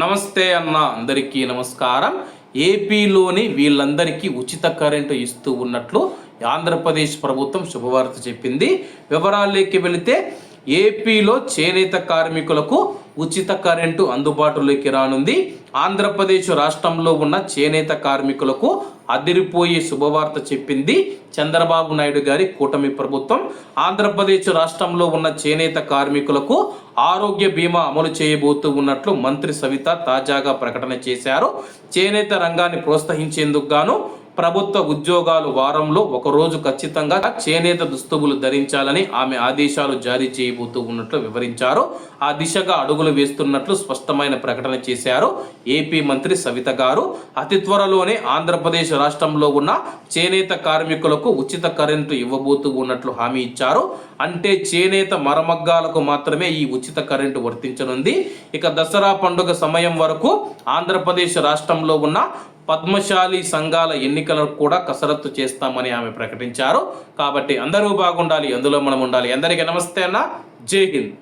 నమస్తే అన్న అందరికీ నమస్కారం. ఏపీలోని వీళ్ళందరికీ ఉచిత కరెంటు ఇస్తూ ఉన్నట్లు ఆంధ్రప్రదేశ్ ప్రభుత్వం శుభవార్త చెప్పింది. వివరాల్లోకి వెళితే ఏపీలో చేనేత కార్మికులకు ఉచిత కరెంటు అందుబాటులోకి రానుంది. ఆంధ్రప్రదేశ్ రాష్ట్రంలో ఉన్న చేనేత కార్మికులకు అదిరిపోయే శుభవార్త చెప్పింది చంద్రబాబు నాయుడు గారి కూటమి ప్రభుత్వం. ఆంధ్రప్రదేశ్ రాష్ట్రంలో ఉన్న చేనేత కార్మికులకు ఆరోగ్య బీమా అమలు చేయబోతూ ఉన్నట్లు మంత్రి సవిత తాజాగా ప్రకటన చేశారు. చేనేత రంగాన్ని ప్రోత్సహించేందుకు గాను ప్రభుత్వ ఉద్యోగాలు వారంలో ఒకరోజు ఖచ్చితంగా చేనేత దుస్తువులు ధరించాలని ఆమె ఆదేశాలు జారీ చేయబోతూ ఉన్నట్లు వివరించారు. ఆ దిశగా అడుగులు వేస్తున్నట్లు స్పష్టమైన ప్రకటన చేశారు ఏపీ మంత్రి సవిత గారు. అతి త్వరలోనే ఆంధ్రప్రదేశ్ రాష్ట్రంలో ఉన్న చేనేత కార్మికులకు ఉచిత కరెంటు ఇవ్వబోతూ ఉన్నట్లు హామీ ఇచ్చారు. అంటే చేనేత మరమగ్గాలకు మాత్రమే ఈ ఉచిత కరెంటు వర్తించనుంది. ఇక దసరా పండుగ సమయం వరకు ఆంధ్రప్రదేశ్ రాష్ట్రంలో ఉన్న పద్మశాలి సంఘాల ఎన్నికలను కూడా కసరత్తు చేస్తామని ఆమె ప్రకటించారు. కాబట్టి అందరూ బాగుండాలి అందులో మనం ఉండాలి. అందరికీ నమస్తే అన్న. జై హింద్.